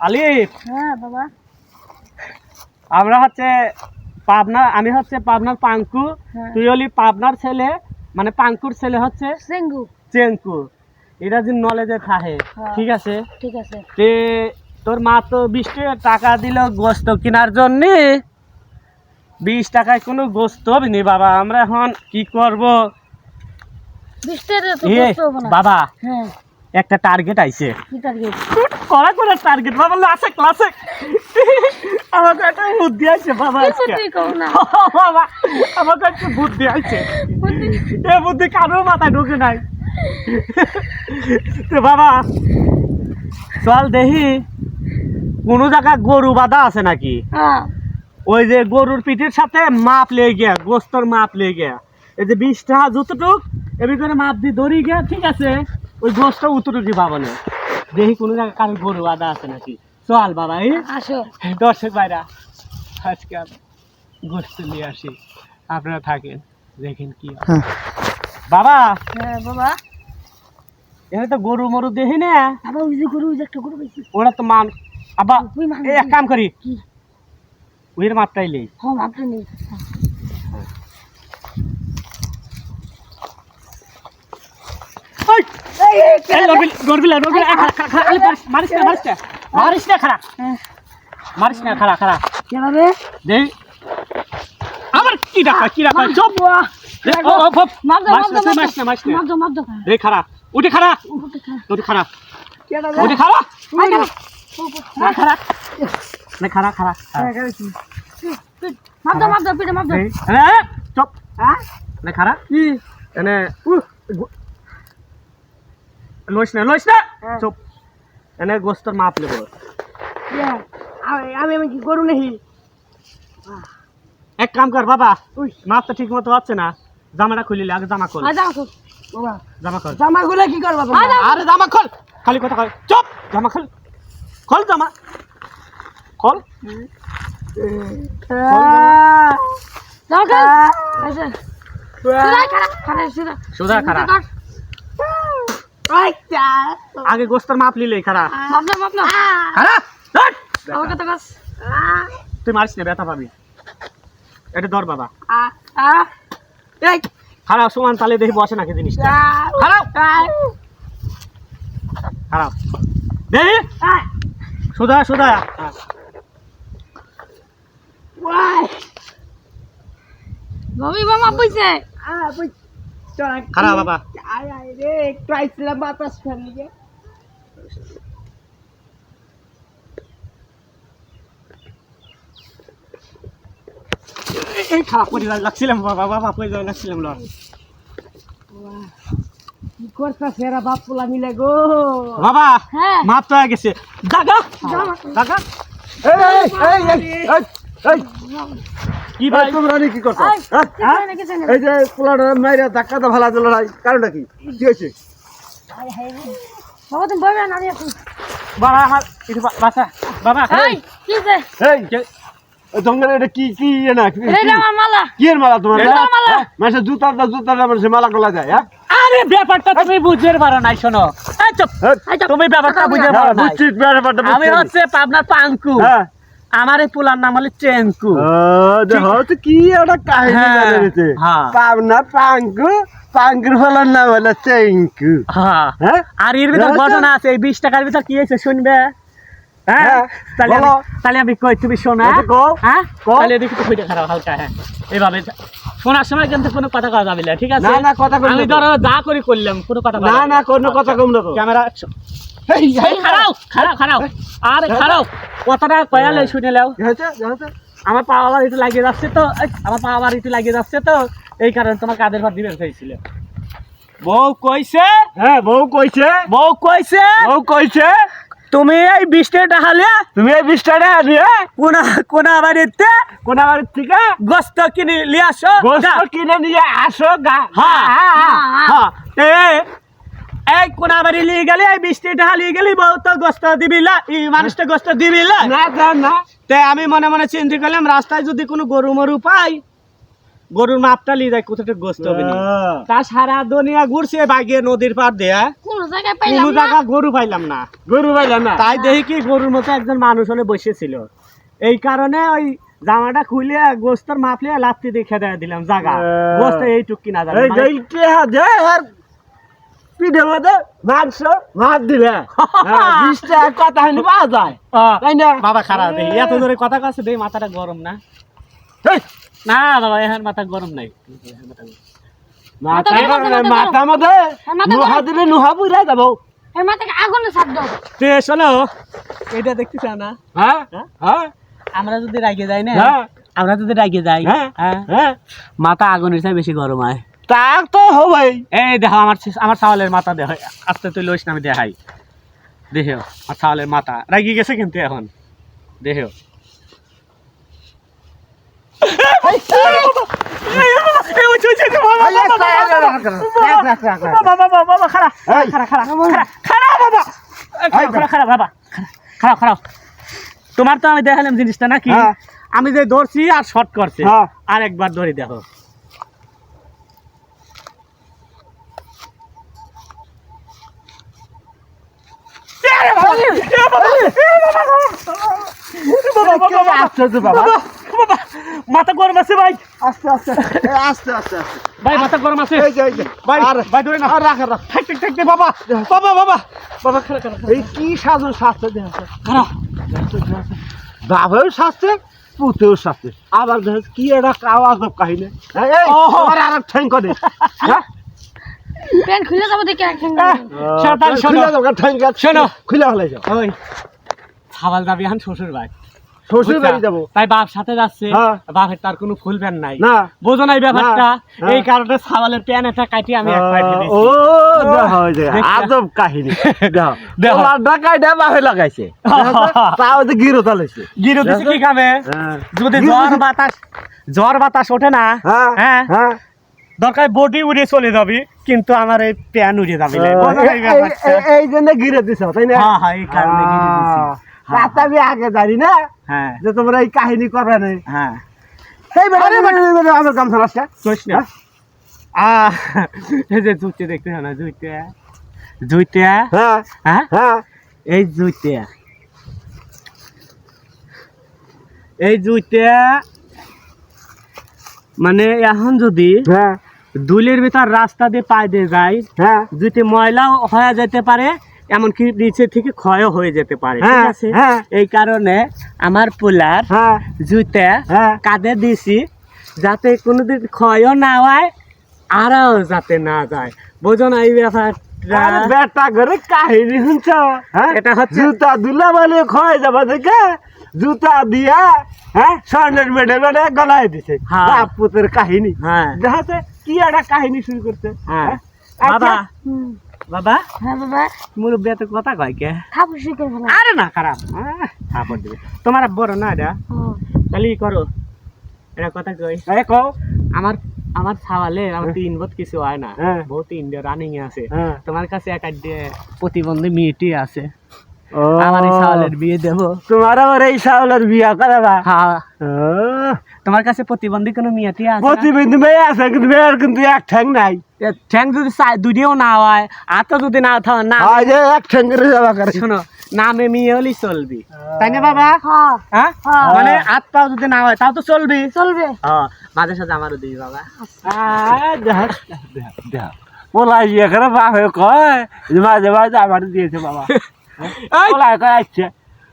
আলিফ। হ্যাঁ বাবা। আমরা হচ্ছে পাবনা আমি হচ্ছে পাবনার পাঙ্কু হ্যাঁ। তুই হলি পাবনার ছেলে মানে পাঙ্কুর ছেলে হচ্ছে চেঙ্কু। এটা যে নলেজে থাকে হ্যাঁ। ঠিক আছে? ঠিক আছে। তে তোর মা তো বিশ টাকা দিল গোস্ত কেনার জন্য। বিশ টাকায় কোনো গোস্ত হবে নি বাবা। আমরা এখন কি করব? না। বাবা। হ্যাঁ। একটা টার্গেট আইছে। কি করে টার্গেট বাবা লাসে ক্লাসে আমাকে একটা বুদ্ধি আছে বাবা কি আজকে। বুদ্ধি করো না? বাবা আমাকে একটা বুদ্ধি আছে এ বুদ্ধি কারোর মাথায় ঢুকে নাই। তো বাবা চল দেখি কোনো জায়গায় গরু বাঁধা আছে নাকি? হ্যাঁ। ওই যে গরুর পিঠের সাথে মাপ লেগে গিয়া গোস্তর মাপ লেগে গিয়া। এই যে বিশ টাকা যতটুক এমনি করে মাপ দিয়ে ধরি গিয়া ঠিক আছে। ওই গোস্ত উতটুকি পাবো না দেখি কোনো জায়গায় কারোর গরু আদা আছে নাকি। চল বাবা এই আসো। দর্শক ভাইরা আজকে আমি গোস্ত নিয়ে আসি। আপনারা থাকেন দেখেন কি বাবা হ্যাঁ বাবা। এখানে তো গরু মরু দেখি না। আবার ওই যে গরু একটা গরু পাইছি। ওরা তো মান আবার মান এক কাম করি। কি? ওইর মাপটাই লেই হ্যাঁ মাপটা নেই ওই, খাড়া, খাড়া, আরে মারিস- না মারিস না মারিস না খাড়া। মারিস না খাড়া খাড়া। কেভাবে? দেই। আবার কি ডাকা কি ও, ও, দাও দাও দাও দাও উঠে উঠে উঠে না না দাও দাও পিঠে দাও হ্যাঁ? না কি? লইস না লইস না। হ্যাঁ। চুপ। এনে গোস্তর মাপ নেব আমি আমি কি গরু নেই? এক কাম কর বাবা মাপ তো ঠিক মতো হচ্ছে না। জামাটা খুলিলে আগে জামা খোল। জামা খোল। বাবা জামা খোল। জামা গুলো কি করবা তোমরা? আরে জামা খোল খালি। কথা কর চুপ জামা খোল। খোল জামা। খোল। জামা। খোল। আচ্ছা। সুদা খারা খারা সুদা সোজা খাড়া। আগে গোস্তর মাপ কথা কাজ তুই মারিস না ব্যথা পাবি। এটা ধর বাবা। খারাপ সমান তালে দেখি বসে নাকি জিনিসটা? খারাপ খারাপ দেখি সোজা সোজা। হ্যাঁ। মমি খারাপ বাবা। একটু আইছিলাম বাতাস ফেললি এই খারাপ পরিবার লাগছিলাম বাবা বাবা পরিবার লাগছিলাম লর কি করছা সেরা বাপ পোলা মিলে গো? বাবা হ্যাঁ। মাপ তো গেছে। দাগা দাগা। নি কি করছ? এই, হ্যাঁ? কি করে নাকি জানি? এই যে পোলাটা মাইরা ধাক্কা তো ভালা দিল নাই কারণটা কি? কি হয়েছে? হায় হায় রে। বাবা তুমি বলবে না আমি এখন বাবা হাত একটু বাসা বাবা এই কি যে? এই জঙ্গলে এটা কি কি ইয়ে না মালা কি এর মালা। তোমার। মানুষের জুতাটা জুতাটা মালা গলা যায় হ্যাঁ? আরে ব্যাপারটা তুমি বুঝতে পারো নাই শোনো। এই চুপ। হ্যাঁ, এই চুপ। তুমি ব্যাপারটা বুঝতে হ্যাঁ, পারো নাই। বুঝছি ব্যাপারটা বুঝছি। আমি হচ্ছে পাবনার পাঙ্কু। হ্যাঁ। আমার এই পোলার নাম হলো কি একটা কাহিনী হ্যাঁ, হ্যাঁ। পাবনা পাঙ্কু পাঙ্কুর ফলার নাম হলো হ্যাঁ। আর এর ভিতর ঘটনা আছে এই বিশ টাকার ভিতর কি হয়েছে শুনবে? তাহলে আমি কই তুমি শোনা হ্যাঁ? তাহলে দেখি তো খুঁজে খারাপ হালকা হ্যাঁ। এইভাবে শোনার সময় কিন্তু কোনো কথা কওয়া যাবে না ঠিক আছে? না, না, কথা আমি ধরো যা করি করলাম কোনো কথা না না কোনো কথা কম না ক্যামেরা কয়ালে শুনে লাও? আমার পা আবার একটু লাগিয়ে যাচ্ছে তো এই, আমার পা আবার একটু লাগিয়ে যাচ্ছে তো এই কারণে তোমার কাদের ভাত দিবে হয়েছিল বউ কইছে? হ্যাঁ বউ কইছে। বউ কইছে? বউ কইছে। তুমি এই বৃষ্টি ডাহালে তুমি এই কোনা কোনা বাড়িতে কোন বাড়ির থেকে গোস্ত কিনে নিয়ে আসো গোস্ত। কিনে নিয়ে আসো গা। হ্যাঁ। হ্যাঁ, হ্যাঁ। এ এই কোনা বাড়ি নিয়ে গেলে এই বৃষ্টি ঢালিয়ে গেলি বউ তো গোস্ত দিবি না এই মানুষটা গোস্ত দিবি না না না না। তে আমি মনে মনে চিন্তা করলাম রাস্তায় যদি কোনো গরু মরু পাই গরুর মাপটা লিয়ে যায় কোথাটা গোস্ত হবে নি। তা সারা দুনিয়া ঘুরছে বাগিয়ে নদীর পার দেয়া। কোন জায়গা গরু পাইলাম না। গরু পাইলাম না। তাই দেখি কি গরুর মতো একজন মানুষ হলে বসেছিল। এই কারণে ওই জামাটা খুলে গোস্তর মাপলে লাত্তি দেখে দেয়া দিলাম জায়গা আহ। গোস্ত এইটুক কিনা যাবে। পিঠে মধ্যে মাংস দিলে হ্যাঁ, বিশ টাকা কথা হয়নি পাওয়া যায়। তাই না? বাবা খারাপ দেখি এত জোরে কথা কাছে দেখি মাথাটা গরম না। এই, না বাবা এখন মাথা গরম নাই। মাথা মধ্যে নুহা দিলে নুহা যাব। এটা না? হ্যাঁ? হ্যাঁ? হ্যাঁ? আমরা যদি রাগে যাই না হ্যাঁ। আমরা যদি রাগে যাই হ্যাঁ? হ্যাঁ? হ্যাঁ? মাথা আগুনের চাই বেশি গরম হয়। তা তো হবেই। এই দেখো আমার আমার মাথা দেখ আস্তে তুই লইস না আমি দেখাই। দেখো আমার চাওয়ালের মাথা। রাগি গেছে কিন্তু এখন। দেখো। তোমার তো আমি দেখালাম জিনিসটা নাকি? হ্যাঁ। আমি যে ধরছি আর শর্ট করছে। হ্যাঁ। আর একবার ধরে দেখো আস্তে বাবা বাবা, মাথা গরম আছে ভাই। আস্তে আস্তে আস্তে। আস্তে ভাই মাথা গরম আছে। এই যে ভাই আর ভাই ধরে না আর রাখ রাখ। ঠাক ঠাক ঠাক বাবা বাবা বাবা। বাবা খারা খারা এই কি সাজু শাস্তে দেহ বাবাও শাস্তে পুতেও শাস্তে আবার দেখ কি একটা আওয়াজ কাহিনী। তোমার আর ঠ্যাং করে হ্যাঁ? প্যান্ট খুলে যাব দেখে একদিন খুলে দাও ঠ্যাং শোনো। খুলে হলাই যাও। ছাবাল যাবি এখন শ্বশুর ভাই শ্বশুর বাড়ি যাব। তাই বাপ সাথে যাচ্ছে হ্যাঁ। বাপের তার কোনো ফুল প্যান নাই। না। বোঝো না এই ব্যাপারটা এই কারণে প্যান একটা কাটি আমি ও? আজব কাহিনী। দেখো বাপে লাগাইছে। তাও যে গিরো তালেছে গিরো দিছে কি খাবে হ্যাঁ। যদি জ্বর বাতাস জ্বর বাতাস ওঠে না হ্যাঁ হ্যাঁ দরকার বডি উড়ে চলে যাবি কিন্তু আমার এই প্যান উড়ে যাবে। এই জন্য গিরে দিছ তাই না? হ্যাঁ হ্যাঁ এই কারণে গিরে দিছি। রাত আমি আগে জানি না হ্যাঁ। যে তোমরা এই কাহিনী করবে না। হ্যাঁ। এই আমার গামছা রাস্তা না। আহ এই যে জুইতে দেখতে না জুইতে। জুইতে? হ্যাঁ। হ্যাঁ? হ্যাঁ। এই জুইতে। এই জুইতে মানে এখন যদি হ্যাঁ। দুলের ভিতর রাস্তা দিয়ে পায়ে দিয়ে যায় হ্যাঁ। যদি ময়লাও হয়ে যেতে পারে এমনকি নিচে থেকে ক্ষয় হয়ে যেতে পারে ঠিক হ্যাঁ, আছে? হ্যাঁ। এই কারণে আমার পোলার হ্যাঁ। হ্যাঁ। কাঁধে দিছি যাতে কোনোদিন ক্ষয়ও না হয় আরও যাতে না যায়। বোঝো না এই বেটা ঘরে কাহিনী শুনছ? এটা হচ্ছে- জুতা দুলা বলে ক্ষয় যাবা দেখে জুতা দিয়া হ্যাঁ স্বর্ণের মেডেল মেডে গলায় দিছে। বাপ পুতের কাহিনী। হ্যাঁ। কি একটা কাহিনী শুরু করছে। হ্যাঁ। আচ্ছা। বাবা। বাবা? হ্যাঁ বাবা। মুরব্বী এত কথা কয় কে? থাপুর শিখে ফেলা। আরে না খারাপ। থাপড় দিবে। তোমার বড় না এটা? তাহলে ই করো। এটা কথা কই? এই কও। আমার আমার ছাওয়ালে আমার তিন বোধ কিছু হয় না। হ্যাঁ। বহুত ইন্ডিয়া রানিং এ আছে। হ্যাঁ। তোমার কাছে এক প্রতিবন্ধী মেয়েটি আছে। ও। আমার এই ছাওয়ালের বিয়ে দেবো। তোমার আবার এই চাউলের বিয়া করাবা হ্যাঁ ও, তোমার কাছে প্রতিবন্ধী কোনো মেয়েটি আছে প্রতিবন্ধী মেয়ে আছে কিন্তু মেয়ের কিন্তু এক ঠ্যাং নাই। ঠ্যাং যদি চাই- দুটিও না হয় আর তো যদি না না হয় যে এক ঠ্যাং করে যাবা করে। শোনো নামে মেয়ে হলেই চলবি। তাই না বাবা? হ্যাঁ। মানে হাত পাও যদি না হয় তাও তো চলবি। চলবে। হ্যাঁ মাঝে সাথে আমারও দিই বাবা। পোলাই বিয়ে করে বাপে কয় যে মাঝে মাঝে আমার দিয়েছে বাবা। পোলাই কয় আসছে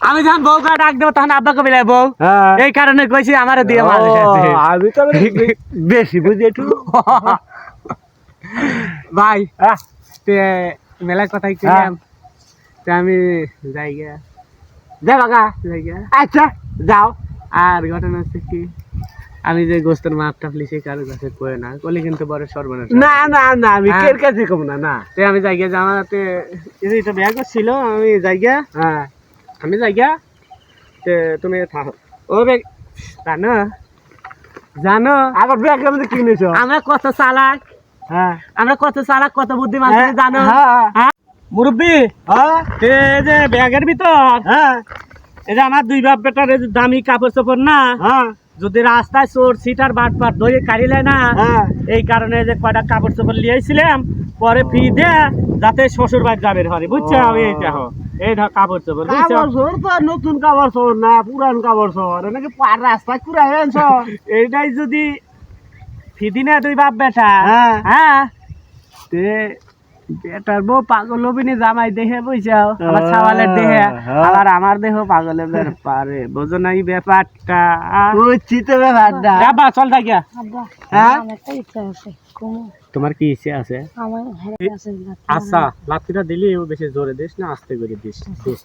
আমি যখন বউ করে ডাক দেবো তখন আব্বাকে বিলাই বউ হ্যাঁ। এই কারণে কইছি আমারও দিয়ে আমি তো বেশি বুঝি একটু। ভাই হ্যাঁ, তে মেলার কথাই কইলাম। তে আমি যাই গিয়া যা বাগা যাই গিয়া আচ্ছা যাও। আর ঘটনা হচ্ছে কি আমি যে গোস্তের মাপটা ফেলেছি কারও কাছে কয়ে না। কলি কিন্তু বড় সর্বনাশ না না না আমি হ্যাঁ। কের কাছে কম না না। তে আমি যাই গিয়া জামা হাতে এই ব্যাগ ছিল আমি যাই গিয়া হ্যাঁ। আমি যাই গিয়া তে তুমি থাকো। ও ব্যাগ জানো। জানো। আবার ব্যাগ মধ্যে কিনেছ আমরা কত চালাক। হ্যাঁ আমরা কত চালাক কত বুদ্ধিমান তুমি জানো? হ্যাঁ। হ্যাঁ। মুরব্বী হ্যাঁ। এই যে ব্যাগের ভিতর? হ্যাঁ। এই যে আমার দুই বাপ বেটার দামি কাপড় চোপড় না? হ্যাঁ। যদি রাস্তায় চোর সিটার বাট পাট ধরে কাড়িলে না? হ্যাঁ। এই কারণে যে কয়টা কাপড় চোপড় লিয়েছিলাম পরে ফি দে যাতে শ্বশুর বাড়ি যাবে ঘরে। বুঝছ? ও। এই দেখো এই ধর কাপড় চোপড় বুঝছ? কাপড় তো নতুন কাপড় চোর না পুরান কাপড় এনেকে পার রাস্তায় কুড়াই এইটাই যদি ফিদি না তুই বাপ বেটা? হ্যাঁ। হ্যাঁ? তে বেটার বউ পাগল হবিনি জামাই দেহে বুঝছাও আমার ছাওয়ালের দেহে। হ্যাঁ। আবার আমার দেহ পাগলের ব্যাপারে। বোঝো না এই ব্যাপারটা। বুঝছি তো ব্যাপারটা। বাবা চল গিয়া। হ্যাঁ? ইচ্ছা আছে কুমু তোমার কি ইচ্ছে আছে? আচ্ছা লাঠিটা দিলি বেশি জোরে দিস না আস্তে করে দিস। দিস।